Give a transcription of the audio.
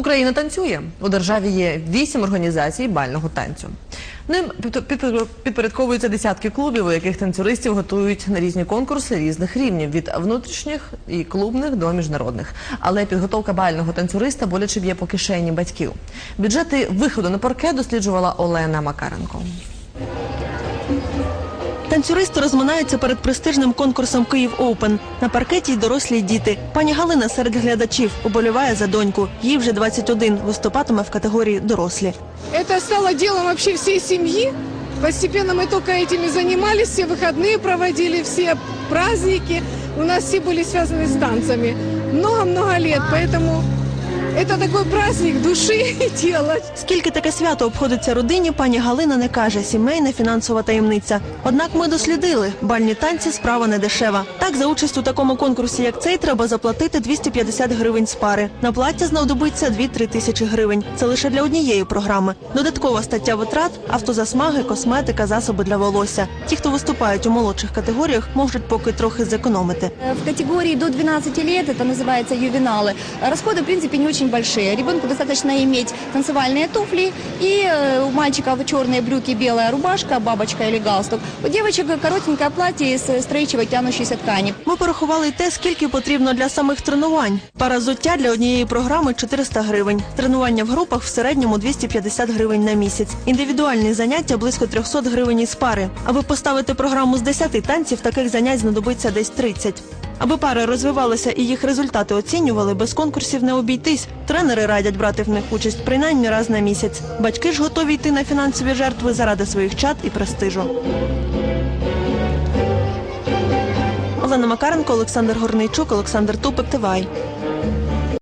Україна танцює. У державі є вісім організацій бального танцю. Ним під- під- підпорядковуються десятки клубів, у яких танцюристів готують на різні конкурси різних рівнів від внутрішніх і клубних до міжнародних. Але підготовка бального танцюриста боляче б'є по кишені батьків. Бюджети виходу на парке досліджувала Олена Макаренко. Танцюристи розминаються перед престижним конкурсом Київ Оупен. На паркеті й дорослі й діти. Пані Галина серед глядачів уболіває за доньку. Їй вже 21, виступатиме в категорії дорослі. Это стало делом вообще всей семьи. Постепенно мы только этими занимались, все выходные проводили, все праздники. У нас все были связаны с танцами. Много-много лет, поэтому это такой праздник души и тела. Скільки таке свято обходиться родині, пані Галина не каже. Сімейна фінансова таємниця. Однак ми дослідили, бальні танці справа не дешева. Так, за участь у такому конкурсі, як цей, треба заплатити 250 гривень з пари. На плаття знадобиться 2-3 тисячі гривень. Це лише для однієї програми. Додаткова стаття витрат, автозасмаги, косметика, засоби для волосся. Ті, хто виступають у молодших категоріях, можуть поки трохи зекономити. В категории до 12 лет, это называется ювеналы, расходы, в принципе, не очень большие. Ребенку достаточно иметь танцевальные туфли и э, у мальчиков черные брюки, белая рубашка, бабочка или галстук. У девочек коротенькое платье из э, стрейчевой тянущейся ткани. Ми порахували й те, скільки потрібно для самих тренувань. Пара взуття для однієї програми 400 гривень. Тренування в групах в середньому 250 гривень на місяць. Індивідуальні заняття близько 300 гривень із пари. Аби поставити програму з 10 танців, таких занять знадобиться десь 30. Аби пари розвивалися і їх результати оцінювали, без конкурсів не обійтись. Тренери радять брати в них участь принаймні раз на місяць. Батьки ж готові йти на фінансові жертви заради своїх чад і престижу. Олена Макаренко, Олександр Горнийчук, Олександр Тупик, Тивай.